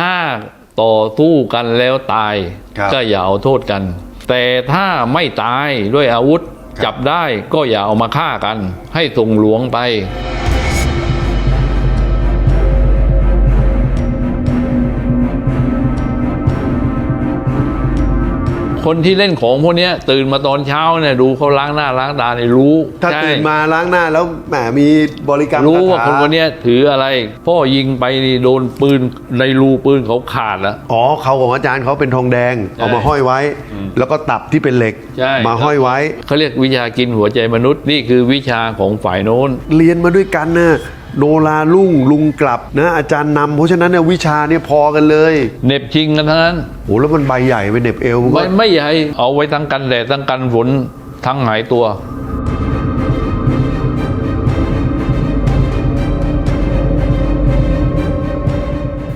ถ้าต่อสู้กันแล้วตายครับก็อย่าเอาโทษกัน แต่ถ้าไม่ตายด้วยอาวุธครับจับได้ก็อย่าเอามาฆ่ากัน ให้ส่งหลวงไป คนที่เล่นของพวกเนี้ยตื่นมาตอนเช้าเนี่ยดูเขาล้างหน้าล้างตาเนี่ยรู้ถ้าใช่ตื่นมาล้างหน้าแล้วแหมมีบริกรรมรู้ว่าคาคนถาคนเนี้ยถืออะไร พ่อยิงไปนี่โดนปืนในรูปืนเขาขาดแล้วอ๋อเขาของอาจารย์เขาเป็นทองแดงใช่เอามาห้อยไว้ แล้วก็ตับที่เป็นเหล็กใช่มาห้อยไว้เขาเรียกวิชากินหัวใจมนุษย์นี่คือวิชาของฝ่ายโน้น เรียนมาด้วยกันนะ โนราลุ่งลุงกลับนะอาจารย์นำเพราะฉะนั้นเนี่ยวิชาเนี่ยพอกันเลยเหน็บชิงกันทั้งนั้นโหแล้วมันใบใหญ่ไปเหน็บเอวมันก็ ไม่ไม่ใหญ่เอาไว้ทั้งกันแดดทั้งกันฝนทั้งหายตัว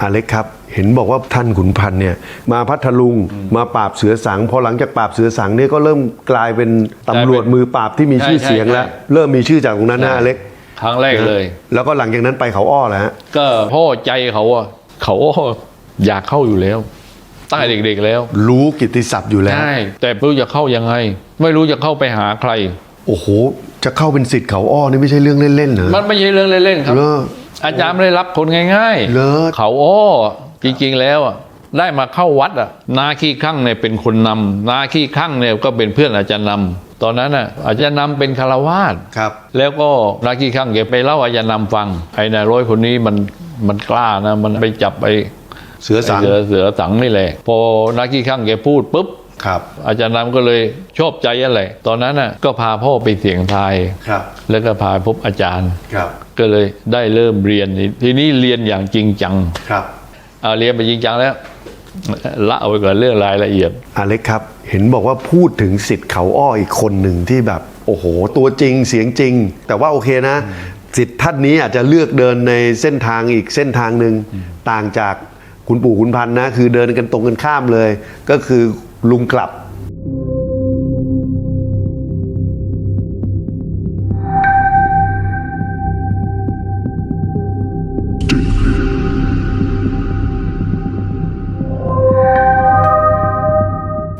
อาเล็กครับ เห็นบอกว่าท่านขุนพันธ์เนี่ยมาพัทลุงมาปราบเสือสังพอหลังจากปราบเสือสังเนี่ยก็เริ่มกลายเป็นตำรวจมือปราบที่มีชื่อเสียงแล้วใช่ใช่เริ่มมีชื่อจากตรงนั้นนะอาเล็กครั้งแรกเลย แล้วก็หลังจากนั้นไปเขาอ้อแล้วฮะก็พ่อใจเขาอะเขาอยากเข้าอยู่แล้วตั้งแต่เด็กๆแล้ว รู้กิตติศัพท์อยู่แล้วใช่แต่ไม่รู้จะเข้ายังไง ไม่รู้จะเข้าไปหาใคร โอ้โห จะเข้าเป็นสิทธิ์เขาอ้อนี่ไม่ใช่เรื่องเล่นๆเหรอมันไม่ใช่เรื่องเล่นๆครับเหร ออาจารย์ไม่ได้รับคนง่ายเหรอเขาอ้อจริงๆแล้วอะได้มาเข้าวัดอะ นาขี้ข้างเนี่ยเป็นคนนำนาขี้ข้างเนี่ยก็เป็นเพื่อนอาจารย์นำตอนนั้นอะอาจารย์นำเป็นคารวาส ครับ แล้วก็นาขี้ข้างแกไปเล่าอาจารย์นำฟัง ไอ้นายร้อยคนนี้มันมันกล้านะ มันไปจับไอ้เสือสังไเสือเสือสังนี่แหละ พอนาขี้ข้างแกพูดปุ๊บ ครับ อาจารย์นำก็เลยชอบใจอะไร ตอนนั้นน่ะก็พาพ่อไปเสียงทาย ครับ แล้วก็พาพบอาจารย์ ครับ ก็เลยได้เริ่มเรียน ทีนี้เรียนอย่างจริงจัง ครับเอาเรียนไปจริงจังแล้ว ละเอาไปก่อนเรื่องรายละเอียดอาเล็กครับ เห็นบอกว่าพูดถึงสิทธิ์เขาอ้ออีกคนหนึ่งที่แบบ โอ้โห ตัวจริงเสียงจริง แต่ว่าโอเคนะสิทธิ์ท่านนี้อาจจะเลือกเดินในเส้นทางอีกเส้นทางหนึ่งต่างจากคุณปู่คุณพันธ์นะ คือเดินกันตรงกันข้ามเลย ก็คือ ลุงกลับ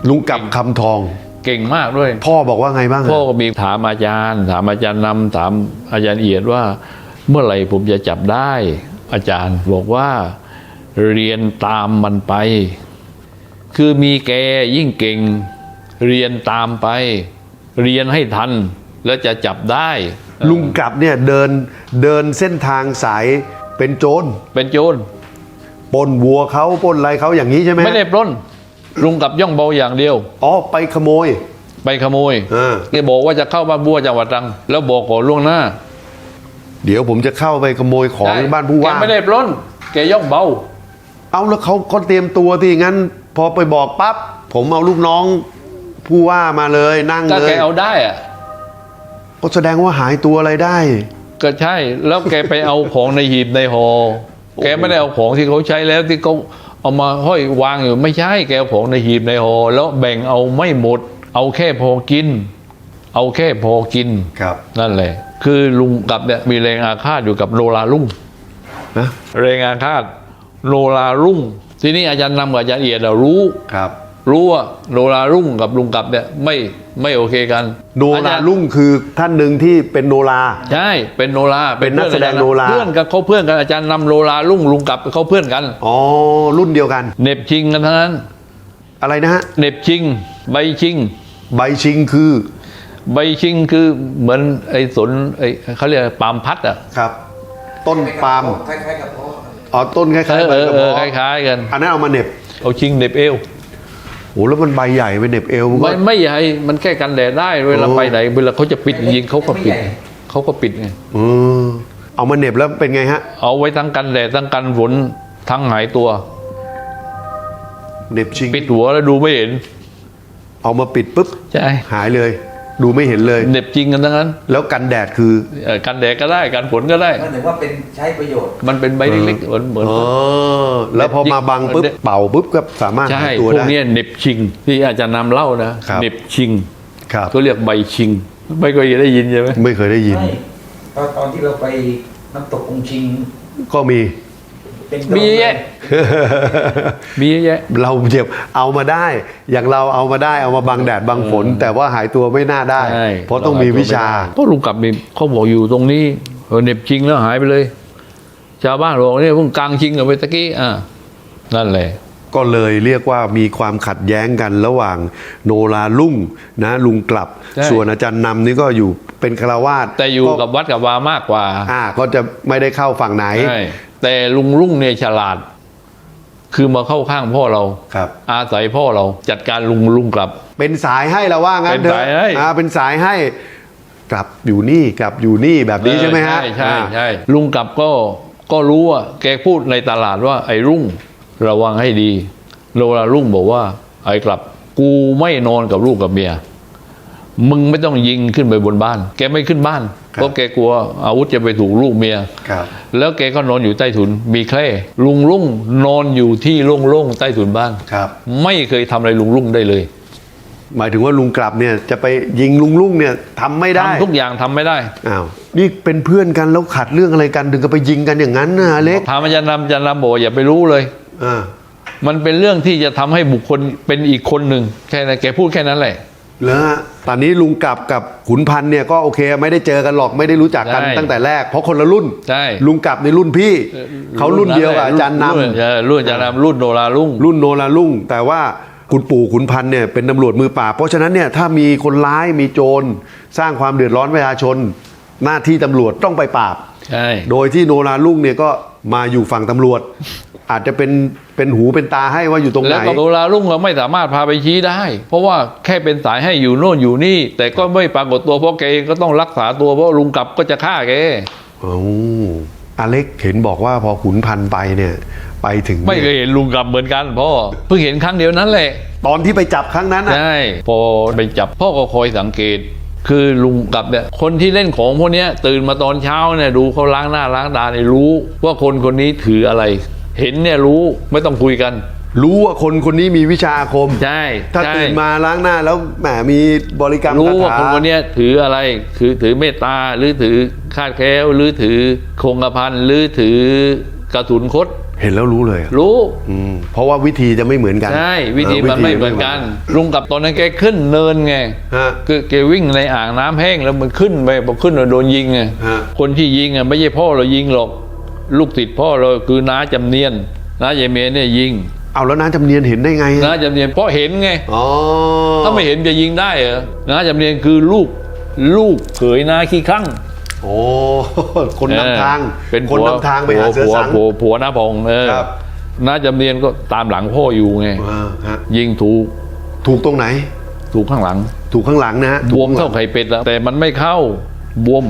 ลุงกลับคำทอง เก่งมากด้วย พ่อบอกว่าไงบ้างอะพ่อก็มีถามอาจารย์ ถามอาจารย์นำถามอาจารย์เอียดว่า เมื่อไหร่ผมจะจับได้ อาจารย์บอกว่า เรียนตามมันไป คือมีแกยิ่งเก่ง เรียนตามไป เรียนให้ทันแล้วจะจับได้ ลุงกลับเนี่ยเดินเดินเส้นทางสายเป็นโจรเป็นโจรปล้นวัวเขาปล้นอะไรเขาอย่างนี้ใช่ไหมไม่ได้ปล้น ลุงกับย่องเบาอย่างเดียวอ๋อไปขโมย ไปขโมยอ่าแกบอกว่าจะเข้าบ้านบัวจังหวัดตรัง แล้วบอกก่อนล่วงหน้า เดี๋ยวผมจะเข้าไปขโมยของในบ้านผู้ว่าแกไม่ได้ปล้น แกย่องเบา เอาแล้วเขาเขาเตรียมตัวที่งั้น พอไปบอกปั๊บผมเอาลูกน้องผู้ว่ามาเลยนั่งก็เลแกยเอาได้อะก็แสดงว่าหายตัวอะไรได้ ก็ใช่แล้วแกไปเอาของในหีบในหอแกไม่ได้เอาของที่เขาใช้แล้วที่เขาเอามาห้อยวางอยู่ไม่ใช่แกเอาของในหีบในหอแล้วแบ่งเอาไม่หมด เอาแค่พอกิน เอาแค่พอกินครับ นั่นแหละ คือลุงกับเนี่ยมีแรงอาฆาตอยู่กับโนราลุ่งนะ แรงอาฆาต โนรารุ่ง ทีนี้อาจารย์นำกับอาจารย์เอียดอะรู้ ครับรู้ว่าโนรารุ่งกับลุงกับเนี่ยไม่ไม่โอเคกันโนอาราจารย์ลุ่งคือท่านหนึ่งที่เป็นโนรา ใช่เป็นโนราเป็นนักแสดงโนราเพื่อนกันเขาเพื่อนกันอาจารย์นำโนรารุ่งลุงกับเขาเพื่อนกันอ๋อรุ่นเดียวกันเหน็บชิงกันทั้งนั้น อะไรนะฮะเหน็บชิง ใบชิง ใบชิงคือ ใบชิงคือเหมือนไอ้สนไอ้เขาเรียกปาล์มพัดอะครับ ต้นปาล์มคล้ายๆกับพ่ ออ๋อต้นคล้ายเออๆใบเออกระเอบออกคล้ายๆกันอันนั้นเอามาเหน็บเอาชิงเหน็บเอวโอ้แล้วมันใบใหญ่ไปเหน็บเอวมันก็ ไม่ไม่ใหญ่มันแค่กันแดดได้เวลาโอ้ ไปไหนเวลาเขาจะปิดจริงๆเขาก็ปิดเขาก็ปิดไงเออเอามาเหน็บแล้วเป็นไงฮะเอาไว้ทั้งกันแดดทั้งกันฝนทั้งหายตัว เหน็บชิงปิดหัวแล้วดูไม่เห็นเอามาปิดปุ๊บ ใช่ หายเลย ดูไม่เห็นเลยเหน็บจริงกันทั้งนั้น แล้วกันแดดคือเอ่อกันแดดก็ได้กันฝนก็ได้มันถึงว่าเป็นใช้ประโยชน์ มันเป็นใบเล็กๆเหมือนเหมือนเออแล้วพอมาบังปุ๊บเหน็บเป่าปุ๊บก็สามารถใช่หายพตัววกได้ เนี้ยเหน็บชิง ที่อาจารย์นำเล่านะครับ เหน็บชิงครับเขาเรียกใบชิง ไม่เคยได้ยินใช่ไหมไม่เคยได้ยิน ใช่ตอนตอนที่เราไปน้ำตกองชิงก็มี เป็นมีเยอะแยะมีเยอะแยะ เราเจ็บเอามาได้ อย่างเราเอามาได้เอามาบังแดดบังฝน แต่ว่าหายตัวไม่น่าได้ ใช่เพราะต้องมีวิชา ก็ลุงกลับนี่เขาบอกอยู่ตรงนี้เออเหน็บชิงแล้วหายไปเลย ชาวบ้านบอกเนี่ยเพิ่งกลางชิงกับไปตะกี้อ่านั่นแหละ ก็เลยเรียกว่ามีความขัดแย้งกันระหว่างโนราลุ่งนะลุงกลับ ใช่ ส่วนอาจารย์นำนี่ก็อยู่เป็นคารวาสแต่อยู่กับวัดกับวามากกว่า อ่าก็จะไม่ได้เข้าฝั่งไหน ใช่ แต่ลุงรุ่งเนี่ยฉลาด คือมาเข้าข้างพ่อเรา ครับ อาศัยพ่อเราจัดการลุงลุงกลับ เป็นสายให้เราว่างั้นเป็นเถอะสายให้อ่าเป็นสายให้กลับอยู่นี่กลับอยู่นี่แบบนี้ใช่ไหมฮะใช่ใช่อ่า ใช่ลุงกลับก็ก็รู้ว่าแกพูดในตลาดว่า ไอ้รุ่งระวังให้ดีโลลารุ่งบอกว่า ไอ้กลับ กูไม่นอนกับลูกกับเมีย มึงไม่ต้องยิงขึ้นไปบนบ้าน แกไม่ขึ้นบ้านเพราะแกกลัวอาวุธจะไปถูกลูกเมียครับแล้วแกก็นอนอยู่ใต้ถุน มีแคร่ลุงรุ่งนอนอยู่ที่โล่งๆใต้ถุนบ้านครับไม่เคยทำอะไรลุงรุ่งได้เลย หมายถึงว่าลุงกลับเนี่ยจะไปยิงลุงลุ่งเนี่ยทำไม่ได้ทำทุกอย่างทำไม่ได้อ้าวนี่เป็นเพื่อนกันแล้วขัดเรื่องอะไรกันถึงกับไปยิงกันอย่างนั้นนะอเล็กถามอาจารย์นำอาจารย์นำบอกว่าอย่าไปรู้เลยอ่ามันเป็นเรื่องที่จะทำให้บุคคลเป็นอีกคนหนึ่งแค่นั้นแกพูดแค่นั้นแหละแล้วฮะ ตอนนี้ลุงกลับกับขุนพันธ์เนี่ยก็โอเคไม่ได้เจอกันหรอกไม่ได้รู้จักกันใช่ตั้งแต่แรก เพราะคนละรุ่นใช่ ลุงกลับในรุ่นพี่ เขารุ่นเดียวกับอาจารย์นรุ่เออรุ่นอาจารย์นำรุ่นโนรารุ่งำรุ่นโนราลุ่ง แต่ว่าคุณปู่ขุนพันธ์เนี่ยเป็นตำรวจมือปราบเพราะฉะนั้นเนี่ยถ้ามีคนร้ายมีโจรสร้างความเดือดร้อนประชาชน หน้าที่ตำรวจต้องไปปราบ ใช่ โดยที่โนราลุ่งเนี่ยก็มาอยู่ฝั่งตำรวจ อาจจะเป็นเป็นหูเป็นตาให้ว่าอยู่ตรงไหแล้วนก็โนรารุ่งเราไม่สามารถพาไปชี้ได้ เพราะว่าแค่เป็นสายให้อยู่โน่นอยู่นี่ แต่ก็ไม่ปรากฏตัวเพราะแกเองก็ต้องรักษาตัวเพราะลุงกลับก็จะฆ่าแกอ๋ออเล็กเห็นบอกว่าพอขุนพันธ์ไปเนี่ย ไปถึงไม่เคยเห็นลุงกลับเหมือนกันพ่อเพิ่งเห็นครั้งเดียวนั้นแหละ ตอนที่ไปจับครั้งนั้นอะใช่พอไปจับพ่อก็คอยสังเกต คือลุงกลับเนี่ยคนที่เล่นของพวกเนี้ยตื่นมาตอนเช้าเนี่ยดูเขาล้างหน้าล้างตาเนี่ยรู้ว่าคนคนนี้ถืออะไร เห็นเนี่ยรู้ไม่ต้องคุยกัน รู้ว่าคนคนนี้มีวิชาอาคม ใช่ถ้าใช่ตื่นมาล้างหน้าแล้วแหมมีบริกรรมรู้คาว่าถาคนคนเนี้ยถืออะไรคือถือเมตตาหรือถือคาดแคล้วหรือถือคงกระพันหรือถือกระสุนคดเห็นแล้วรู้เลยอะรู้ อืมเพราะว่าวิธีจะไม่เหมือนกันใช่วิธีออมันไม่เหมือนกัน ลุงกับตอนนั้นแกขึ้นเนินไง ฮะ คือแกวิ่งในอ่างน้ำแห้งแล้วมันขึ้นไปพอขึ้นแล้วโดนยิงไงฮะ คนที่ยิงอะไม่ใช่พ่อเรายิงหรอก ลูกติดพ่อเราคือน้าจำเนียนน้าเยเมนเนี่ยยิงเอาแล้วน้าจำเนียนเห็นได้ไงน้าจำเนียนเพราะเห็นไงอ๋อถ้าไม่เห็นจะยิงได้เหรอน้าจำเนียนคือลูกลูกเขยน้าขี้ข้างโอ้คนนำทางเป็นคนนำทางไปหาเสือผัวสังผัวผัวน้าพองเออครับน้าจำเนียนก็ตามหลังพ่ออยู่ไงอ่าฮะยิงถูกถูกตรงไหน ถูกข้างหลัง ถูกข้างหลังนะฮะบวมเท่าไข่เป็ดแล้วแต่มันไม่เข้าบวม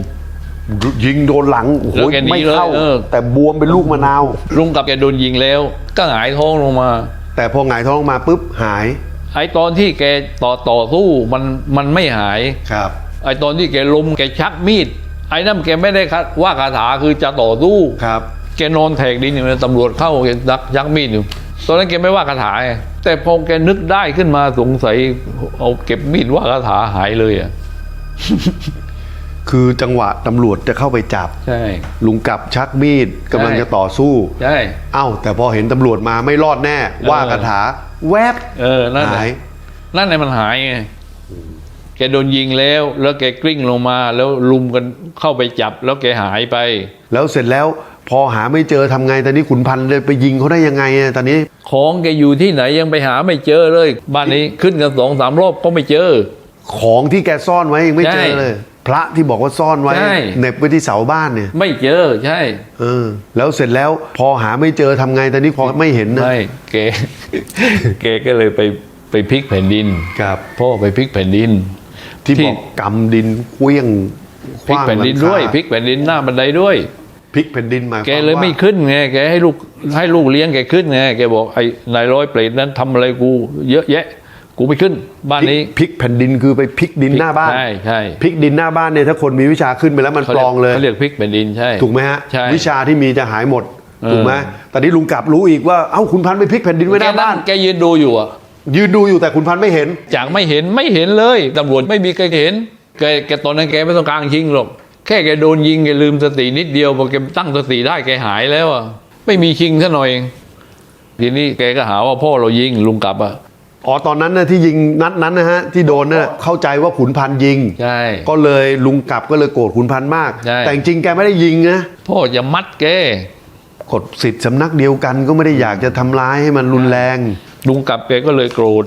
ยิงโดนหลังโอ้โหแล้วแกหนีไม่เข้า เลยเออ แต่บวมเป็นลูกมะนาว ลุงกับแกโดนยิงแล้ว ก็หงายท้องลงมาแต่พอหงายท้องมาปุ๊บหายไอ้ตอนที่แกต่อต่อสู้มันมันไม่หาย ครับ ไอ้ตอนที่แกล้มแกชักมีด ไอ้นั่นแกไม่ได้คัดว่าคาถาคือจะต่อสู้ครับ แกนอนแทกดินอยู่นะตำรวจเข้าแกยักยักมีดอยู่ ตอนนั้นแกไม่ว่าคาถาไงแต่พอแกนึกได้ขึ้นมาสงสัยเอาเก็บมีดว่าคาถาหายเลยอะ คือจังหวะตำรวจจะเข้าไปจับ ใช่ ลุงกลับชักมีดกำลังใช่จะต่อสู้ ใช่ เอ้า แต่พอเห็นตำรวจมาไม่รอดแน่ ว่าคาถาแวบเออนั่นแหหาละยนั่นแหละมันหายไงแกโดนยิงแล้ว แล้วแกกลิ้งลงมา แล้วลุมกันเข้าไปจับ แล้วแกหายไป แล้วเสร็จแล้วพอหาไม่เจอทำไงตอนนี้ขุนพันธ์เลยไปยิงเขาได้ยังไงอะตอนนี้ ของแกอยู่ที่ไหนยังไปหาไม่เจอเลย บ้านนี้ขึ้นกันสองสามรอบก็ไม่เจอ ของที่แกซ่อนไว้ยังไม่ใช่เจอเลย พระที่บอกว่าซ่อนไว้ใช่ เหน็บไว้ที่เสาบ้านเนี่ยไม่เจอใช่เออแล้วเสร็จแล้วพอหาไม่เจอทำไงตอนนี้พอไม่เห็นนะไม่แกแกก็เลยไปไปพลิกแผ่นดินครับพ่อไปพลิกแผ่นดิน ที่ที่ บอกกำดินเคลี้ยงพลิกแผ่นดินขว้างหลังคาด้วยพลิกแผ่นดินหน้าบันไดด้วย พลิกแผ่นดินหมายความแกเลยไม่ว่าขึ้นไงแกให้ลูกให้ลูกเลี้ยงแกขึ้นไงแกบอกไอ้นายร้อยเปรตนั้นทำอะไรกู เยอะแยะ กูไม่ขึ้น บ้านนี้พลิกแผ่นดินคือไปพลิกดินหน้าบ้านใช่ใช่พลิกดินหน้าบ้านเนี่ยถ้าคนมีวิชาขึ้นไปแล้วมันเขาปลเรียอกงเลยเขาเรียกพลิกแผ่นดินใช่ถูกไหมฮะใช่วิชาที่มีจะหายหมดเออถูกไหมแต่นี้ลุงกลับรู้อีกว่าเอ้าขุนพันธ์ไปพลิกแผ่นดินไว้หแกน้านั่บ้างนแกยืนดูอยู่อะยืนดูอยู่แต่ขุนพันธ์ไม่เห็นจากไม่เห็นไม่เห็นเลยตำรวจไม่มีใครเห็นแกแกตอนนั้นแกไม่ต้องกลางชิงหรอกแค่แกโดนยิงแกลืมสตินิดเดียวพอแกตั้งสติได้แกหายแล้วอะไม่มีชิงซะหน่อยทีนี้แกก็หาว่าพ่อเรายิงลุงกลับอะ อ๋อตอนนั้นนะที่ยิงนัดนั้นนะฮะที่โดนน่ะเข้าใจว่าขุนพันธ์ยิง ใช่ ก็เลยลุงกลับก็เลยโกรธขุนพันธ์มาก ใช่ แต่จริงๆแกไม่ได้ยิงนะพ่อจะมัดแกกฎสิทธิ์สำนักเดียวกันก็ไม่ได้อยากจะทำร้ายให้มันรุนแรง ลุงกลับแกก็เลยโกรธ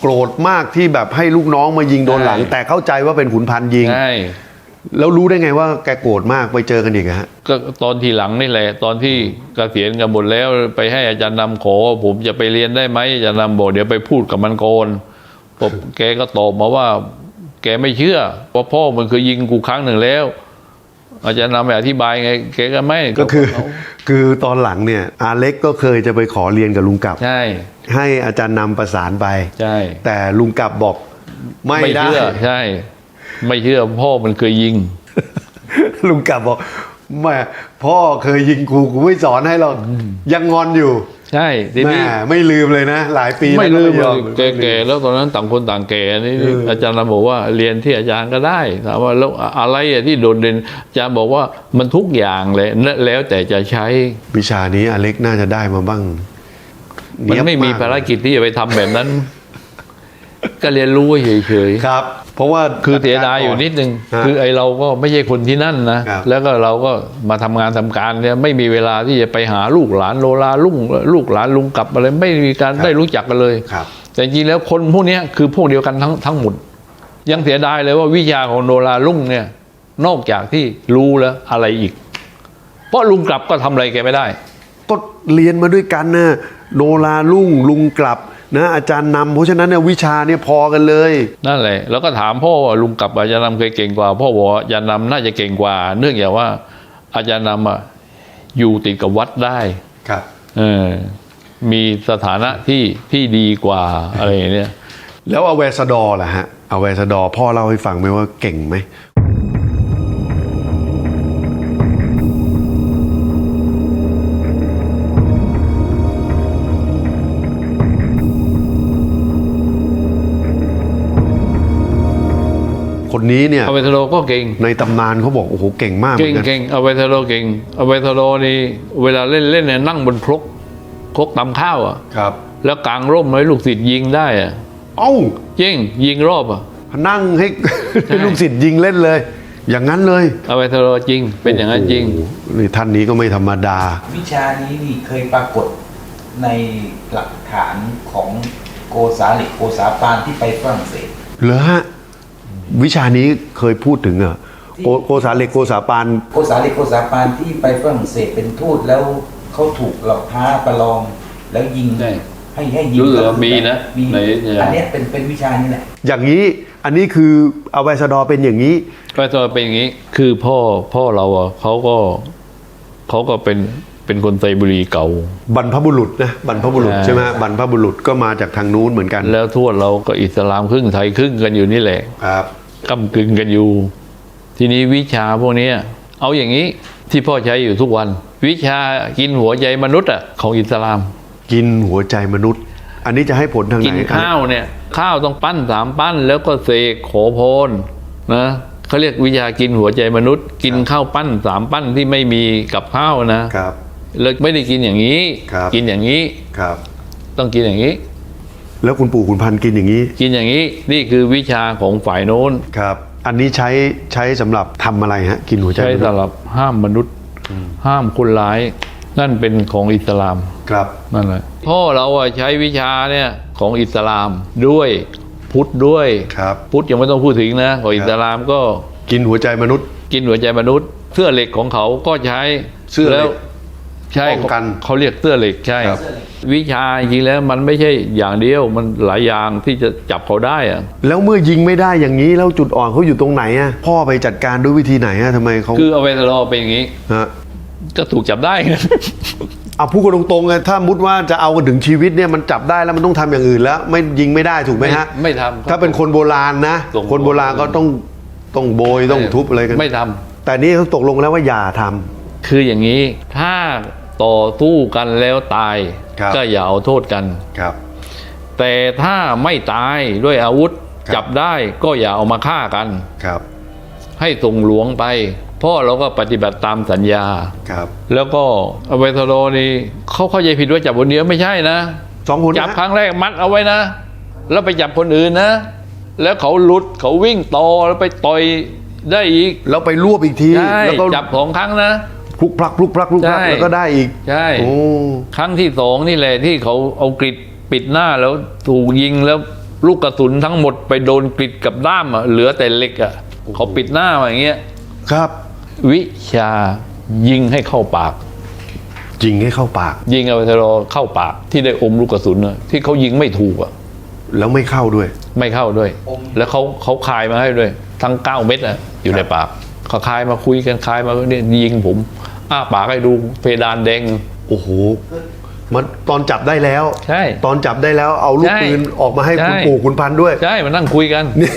โกรธมากที่แบบให้ลูกน้องมายิงโดนหลัง ใช่ แต่เข้าใจว่าเป็นขุนพันธ์ยิง ใช่ แล้วรู้ได้ไงว่าแกโกรธมากไปเจอกันอีกอะฮะก็ตอนทีหลังนี่แหละ ตอนที่เกษียณกันหมดแล้วไปให้อาจารย์นำขอว่าผมจะไปเรียนได้ไหมอาจารย์นำบอกเดี๋ยวไปพูดกับมันก่อนผมแกก็ตอบมาว่า แกไม่เชื่อว่าพ่อมันเคยยิงกูครั้งหนึ่งแล้ว อาจารย์นำไปอธิบายไงแกก็ไม่ก็คือเอาคือตอนหลังเนี่ยอาเล็กก็เคยจะไปขอเรียนกับลุงกลับใช่ ให้อาจารย์นำประสานไปใช่ แต่ลุงกลับบอกไม่ได้เชื่อใช่ ไม่เชื่อพ่อมันเคยยิง ลุงกลับบอกแม่พ่อเคยยิงกูกูไม่สอนให้หรอกยังงอนอยู่ใช่ทีแม่นี้ไม่ลืมเลยนะ หลายปีไม่แล้วลืมก็เลยอมยแก่ๆแล้วตอนนั้นต่างคนต่างแก่นี่เออออาจารย์นำบอกว่าเรียนที่อาจารย์ก็ได้ถามว่าแล้วอะไรอะที่โดดเด่นอาจารย์บอกว่ามันทุกอย่างเลยแล้วแต่จะใช้วิชานี้อาเล็กน่าจะได้มาบ้างมันไม่มีเยบกภารกิจที่จะไปทำแบบนั้น ก็เรียนรู้เฉยๆ ครับ เพราะว่าคือเสียดายอยู่นิดนึง ฮะคือไอเราก็ไม่ใช่คนที่นั่นนะ ครับแล้วก็เราก็มาทำงานทำการเนี่ยไม่มีเวลาที่จะไปหาลูกหลานโลลาลุงลูกหลานลุงกลับอะไรไม่มีการได้รู้จักกันเลย ครับแต่จริงๆแล้วคนพวกเนี้ยคือพวกเดียวกันทั้งทั้งหมด ยังเสียดายเลยว่าวิชาของโนราลุ่งเนี่ยนอกจากที่รู้แล้วอะไรอีก เพราะลุงกลับก็ทำอะไรแกไม่ได้ ก็เรียนมาด้วยกันนะโนราลุ่งลุงกลับ นะอาจารย์นำเพราะฉะนั้นเนี่ยวิชาเนี่ยพอกันเลย นั่นแหละแล้วก็ถามพ่อว่าลุงกลับอาจารย์นำเคยเก่งกว่า พ่อบอกว่าอาจารย์นำน่าจะเก่งกว่า เนื่องจากว่า อาจารย์นำอะอยู่ติดกับวัดได้ครับเออมีสถานะที่ที่ดีกว่าอะไรอย่างเนี้ยแล้วอเวสดอร์ล่ะฮะอเวสดอร์พ่อเล่าให้ฟังไหมว่าเก่งไหม คนนี้เนี่ยเอาไปทะโลก็เก่ง ในตำนานเขาบอกโอ้โหเก่งมากเหมืเก่องนกันเก่งเอาไปทะโลเก่งเอาไปทะโลนี่เวลาเล่นเล่นเนี่ยนั่งบนครกครกตำข้าวอะครับ แล้วกางร่มไว้ลูกศิษย์ยิงได้อะเอ้าจริงยิงรอบอะนั่งให้ให้ลูกศิษย์ยิงเล่นเลย อย่างนั้นเลยเอาไปทะโลจริง เป็นอย่างนั้นจริงโอ้โหนี่ท่านนี้ก็ไม่ธรรมดา วิชานี้นี่เคยปรากฏในหลักฐานของโกษาหลิกโกษาปานที่ไปฝรั่งเศสเหรอฮะ วิชานี้เคยพูดถึงเหรอะโกโกษาเหล็กโกษาปาน โกษาหลิกโกษาปานที่ไปฝรั่งเศสเป็นทูตแล้วเขาถูกเหล่าท้าประลอง แล้วยิงใช่ให้ให้ยิงรู้สึกว่ามีนะมีในเนี่ยอันเนี้ยเป็นเป็นวิชานี้แหละ อย่างนี้อันนี้คืออเวสดอร์เป็นอย่างนี้ ก็จะเป็นอย่างนี้ คือพ่อพ่อเราอะเขาก็เขาก็เป็นเป็นคนไซบุรีเก่า บรรพบุรุษนะบรรพบุรุษใช่ใช่ไหมบรรพบุรุษก็มาจากทางนู้นเหมือนกันแล้วทวดเราก็อิสลามครึ่งไทยครึ่งกันอยู่นี่แหละ ครับ ก้ากึ่งกันอยู่ ทีนี้วิชาพวกเนี้ยเอาอย่างนี้ที่พ่อใช้อยู่ทุกวัน วิชากินหัวใจมนุษย์อะของอิสลาม กินหัวใจมนุษย์ อันนี้จะให้ผลทางไหกินนข้าวเนี่ย ข้าวต้องปั้นสามปั้น แล้วก็เสกขอพรนะเขาเรียกวิชากินหัวใจมนุษย์ กินข้าวปั้นสามปั้นที่ไม่มีกับข้าวนะครับแล้วไม่ได้กินอย่างนี้ครับกินอย่างนี้ครับ ต้องกินอย่างนี้ แล้วคุณปู่คุณพันธุ์กินอย่างนี้ กินอย่างนี้นี่คือวิชาของฝ่ายโน้นครับ อันนี้ใช้ใช้สำหรับทำอะไรฮะ กินหัวใจใช้มนุษย์สำหรับห้ามมนุษย์ ห้ามคนร้าย นั่นเป็นของอิสลาม ครับ นั่นแหละพ่อเราอะใช้วิชาเนี่ยของอิสลามด้วยพุทธด้วย ครับ พุทธยังไม่ต้องพูดถึงนะของอิสลามก็กินหัวใจมนุษย์ กินหัวใจมนุษย์ เสื้อเหล็กของเขาก็ใช้เสื้อเหล็กแล้วใช่ป้องกัน เขาเรียกเสื้อเหล็กใช่ ครับ วิชาจริงๆแล้วมันไม่ใช่อย่างเดียวมันหลายอย่างที่จะจับเขาได้อะแล้วเมื่อยิงไม่ได้อย่างนี้แล้วจุดอ่อนเขาอยู่ตรงไหนอะพ่อไปจัดการด้วยวิธีไหนอะทำไมเขาคือเอาไปทะเลาะเป็นอย่างนี้ฮะก็ถูกจับได้ เอาพูดกันตรงๆเลยถ้ามุดว่าจะเอากันถึงชีวิตเนี่ยมันจับได้แล้วมันต้องทำอย่างอื่นแล้ว ไม่ยิงไม่ได้ถูกไหมฮะไม่ไม่ทำถ้าเป็นคนโบราณนะ ส่ง คนโบราณก็ต้องต้องโบยต้องทุบอะไรกัน ไม่ทำแต่นี่เขาตกลงแล้วว่าอย่าทำคืออย่างนี้ถ้าต่อสู้กันแล้วตายครับ ก็อย่าเอาโทษกันครับ แต่ถ้าไม่ตายด้วยอาวุธครับจับได้ก็อย่าเอามาฆ่ากันครับ ให้ส่งหลวงไปพ่อเราก็ปฏิบัติตามสัญญาครับ แล้วก็อเวทโรนี่เขาเข้าใจผิดว่าจับคนเดียวไม่ใช่นะสองคนจับนะครั้งแรกมัดเอาไว้นะ แล้วไปจับคนอื่นนะ แล้วเขาหลุดเขาวิ่งต่อแล้วไปต่อยได้อีกแล้วไปรวบอีกทีใช่แล้วก็จับสองครั้งนะ พลุกพลักพลุกพลักพลุกพลักใช่ แล้วก็ได้อีกใช่ โอ้ ครั้งที่สองนี่แหละที่เขาเอากริดปิดหน้าแล้วถูกยิงแล้วลูกกระสุนทั้งหมดไปโดนกริดกับด้ามอะเหลือแต่เหล็กอะเขาปิดหน้ามาอย่างเงี้ยครับ วิชายิงให้เข้าปากยิงให้เข้าปาก ยิงเอาไปทะเลาเข้าปากที่ได้อมลูกกระสุนน่ะที่เขายิงไม่ถูกอะแล้วไม่เข้าด้วย ไม่เข้าด้วยอมแล้วเขาเขาคายมาให้ด้วย ทั้งเก้าเม็ดอะอยู่ในปากเขาคายมาคุยกันคายมาเนี่ยยิงผม อ้าปากให้ดูเพดานแดง โอ้โห มันตอนจับได้แล้ว ใช่ ตอนจับได้แล้วเอาลูกใช่ปืนออกมาให้คุณใช่ปู่คุณพันธุ์ด้วย ใช่มานั่งคุยกัน นี่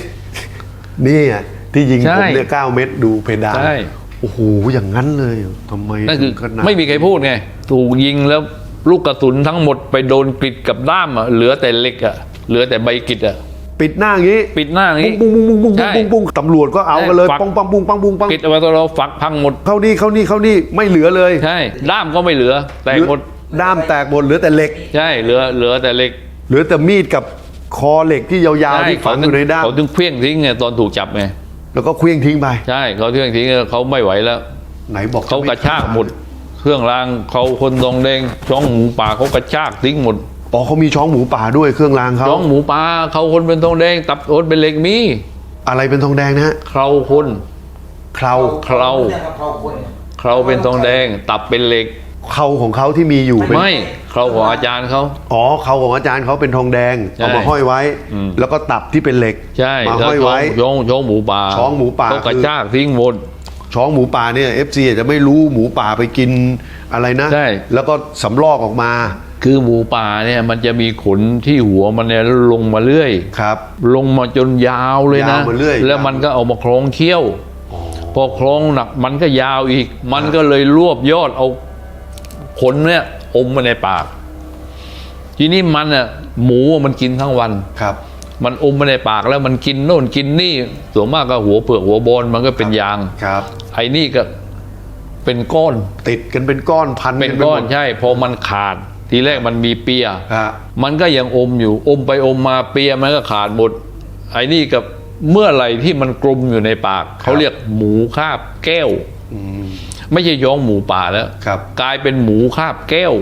นี่อะที่ยิงใช่ผมเนี่ยเก้าเม็ดดูเพดานใช่ โอ้โหอย่างนั้นเลยเหรอทำไมนั่นคือถึงขนาดไม่มีใครพูดไง ถูกยิงแล้วลูกกระสุนทั้งหมดไปโดนกริดกับด้ามอะเหลือแต่เหล็กอะเหลือแต่ใบกริดอะ ปิดหน้าอย่างนี้ปิดหน้าอย่างปุ้นี้งปุ้งปุ้งปุ้งปุ้งใช่ ปุ้งปุ้งตำรวจก็เอากันเลยใช่ฝักปังปังปุ้งปังปุ้งปังกริดเอาไว้ตอนเราฝักพังหมด เข้านี่เข้านี่เข้านี่ไม่เหลือเลยใช่ด้ามก็ไม่เหลือ แตกหมด ด้ามแตกหมดเหลือแต่เหล็ก ใช่เหลือเหลือแต่เหล็กเหลือแต่มีดกับคอเหล็กที่ยาวๆที่ฝังอยู่ในด้ามเขาถึงเคลี้ยงทิ้งไงตอนถูกจับไงแล้วก็เคลี้ยงทิ้งไป ใช่เขาเคลี้ยงทิ้งเขาไม่ไหวแล้ว ไหนบอกเขากระชากหมด เครื่องรางเขาคนทองแดงช่องหมูป่าเขากระชากทิ้งหมด อ๋อเขามีช้องหมูป่าด้วยเครื่องรางเขาช่องหมูป่าเขาคนเป็นทองแดง ตับโอนเป็นเหล็กมีอะไรเป็นทองแดงนะฮะเขาคนเคราเครานี่ยครับเคราคนเขาเป็นทองแดง ตับเป็นเหล็กเคราของเขาที่มีอยู่เป็นไม่เขาของอาจารย์เขา อ๋อเขาของอาจารย์เขาเป็นทองแดงใช่เอามาห้อยไว้ อืม แล้วก็ตับที่เป็นเหล็กใช่มาแล้วห้อยช่องไว้ช่องช่องหมูป่าช่องหมูป่า เขากระคือชากทิ้งหมด ช้องหมูป่าเนี่ยเอฟซีอาจจะไม่รู้หมูป่าไปกินอะไรนะ ใช่ แล้วก็สำลอกออกมา คือหมูป่าเนี่ยมันจะมีขนที่หัวมันเนี่ยลงมาเรื่อย ครับ ลงมาจนยาวเลยนะ ยาวมาเรื่อย แล้วมันก็เอามาคล้องเขี้ยว พอคล้องหนักมันก็ยาวอีก มันก็เลยรวบยอดเอาขนเนี่ยอมมาในปาก ทีนี้มันอะหมูอะมันกินทั้งวัน ครับ มันอมมาในปากแล้วมันกินโน่นกินนี่ส่วนมากก็หัวเปลือกหัวบอลมันก็เป็นยาง ครับ ไอ้นี่ก็เป็นก้อน ติดกันเป็นก้อนพันเป็นไหมก้อนดใช่ พอมันขาด ทีแรกมันมีเปีย ฮะ มันก็ยังอมอยู่อมไปอมมาเปียมันก็ขาดหมด ไอ้นี่กับเมื่อไหร่ที่มันกลมอยู่ในปาก เขาเรียกหมูคาบแก้ว อืม ไม่ใช่ย้องหมูป่าแล้วครับ กลายเป็นหมูคาบแก้ว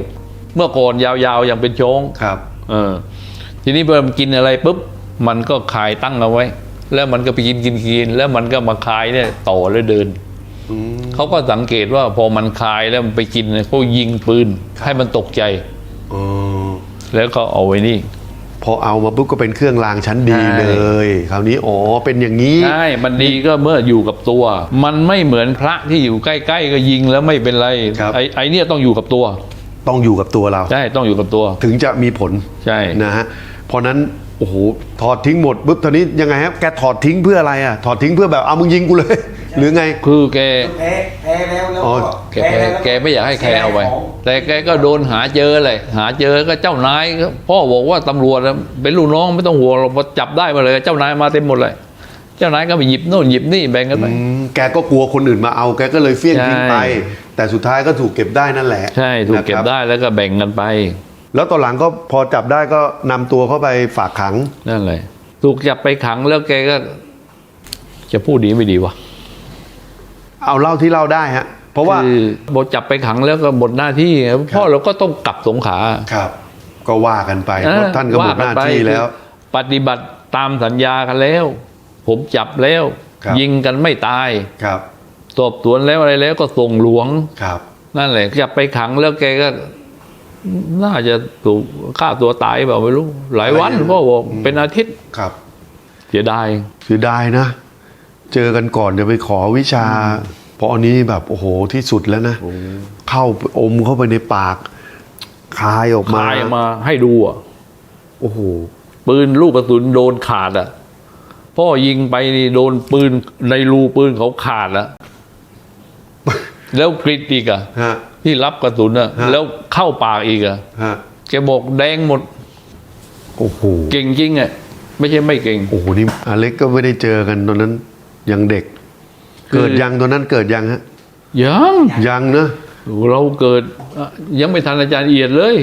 เมื่อก่อนยาวๆยังเป็นโจงครับ เออทีนี้พอมันกินอะไรปุ๊บมันก็คายตั้งเอาไว้ แล้วมันก็ไปกินกินกินแล้วมันก็มาคายเนี่ยต่อแล้วเดินอืม เขาก็สังเกตว่าพอมันคายแล้วมันไปกินเนี่ยเขายิงปืนให้มันตกใจเออแล้วก็เอาไว้นี่ พอเอามาปุ๊บก็เป็นเครื่องรางชั้นดีใช่เลย คราวนี้อ๋อเป็นอย่างนี้ใช่มันดีก็เมื่ออยู่กับตัว มันไม่เหมือนพระที่อยู่ใกล้ ๆ ก็ยิงแล้วไม่เป็นไรครับไอ้ไอ้เนี่ยต้องอยู่กับตัว ต้องอยู่กับตัวเราใช่ต้องอยู่กับตัว ถึงจะมีผลใช่นะฮะเพราะนั้น โอ้โหถอดทิ้งหมดปุ๊บตอนนี้ยังไงครับแกถอดทิ้งเพื่ออะไรอะถอดทิ้งเพื่อแบบเอามึงยิงกูเลย หรือไง คือแกแพ้แพ้แล้วแล้วอ๋อ ก็แกแกล้วแกไม่อยากให้ใครเอาไปสียของแต่แกก็โดนหาเจอเลย หาเจอก็เจ้านายก็พ่อบอกว่าตำรวจน่ะเป็นลูกน้องไม่ต้องห่วงหรอกพอจับได้มาเลย เจ้านายมาเต็มหมดเลย เจ้านายก็ไปหยิบโน่นหยิบนี่แบ่งกันไป อืมแกก็กลัวคนอื่นมาเอาแกก็เลยเฟี้ยงทิ้งไป ใช่ แต่สุดท้ายก็ถูกเก็บได้นั่นแหละใช่ถูกเก็บนะครับได้แล้วก็แบ่งกันไป แล้วตอนหลังก็พอจับได้ก็นำตัวเข้าไปฝากขัง นั่นเลยถูกจับไปขังแล้วแกก็ จะพูดดีไม่ดีวะเอาเล่าที่เล่าได้ฮะ เพราะว่าคือบอกจับไปขังแล้วก็หมดหน้าที่ไงพ่อเราก็ต้องกลับสงขลา ครับ ก็ว่ากันไปเพราะท่านก็หมดหน้าที่แล้ว ปฏิบัติตามสัญญากันแล้ว ผมจับแล้ว ครับ ยิงกันไม่ตายครับสอบสวนแล้วอะไรแล้วก็ส่งหลวง ครับ นั่นแหละจับไปขังแล้วแกก็ น่าจะถูกฆ่าตัวตายเปล่าไม่รู้ หลายวันพ่อบอกเป็นอาทิตย์ครับเสียดายเสียดายนะ เจอกันก่อนจะไปขอวิชา เพราะอันนี้แบบโอ้โหที่สุดแล้วนะ เข้าอมเข้าไปในปากคายออกมาคายมาให้ดูอะโอ้โหปืนลูกกระสุนโดนขาดอะพ่อยิงไปนี่โดนปืนในรูปืนเขาขาดอะ แล้วกริดอีกอะฮะ ที่รับกระสุนอะฮะ แล้วเข้าปากอีกอะฮะแกบอกแดงหมดโอ้โหเก่งจริงอะไม่ใช่ไม่เก่ง โอ้โหนี่อเล็กก็ไม่ได้เจอกันตอนนั้นยังเด็ก คือ เกิดยังตอนนั้นเกิดยังฮะ ยังยังนะเราเกิดอะยังไม่ทันอาจารย์เอียดเลย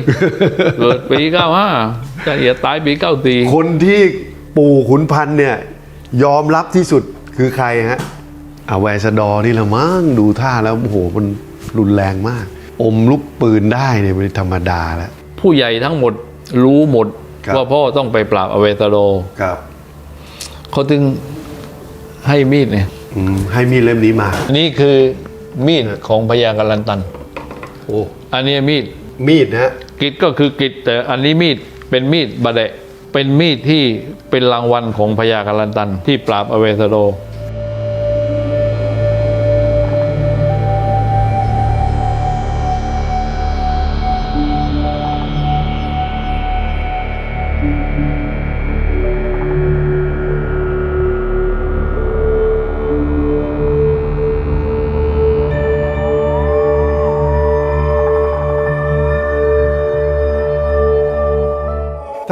เกิดปีเก้าห้าอาจารย์เอียดตายปีเก้าตีคนที่ปู่ขุนพันธ์เนี่ย ยอมรับที่สุดคือใครฮะ อาแวสดอร์นี่ละมั้งดูท่าแล้วโอ้โหมันรุนแรงมาก อมลูกปืนได้เนี่ยเป็นธรรมดาแล้ว ผู้ใหญ่ทั้งหมดรู้หมดครับ ว่าพ่อต้องไปปราบอเวตาโดครับเขาถึงให้มีดเนี่ย อืมให้มีดเล่มนี้มา นี่คือมีดของพญากัลลันตัน โอ้อันนี้มีดมีดนะฮะกิจก็คือกิจแต่อันนี้มีดเป็นมีดบาเดะเป็นมีดที่เป็นรางวัลของพญากัลลันตัน ที่ปราบอเวตาโด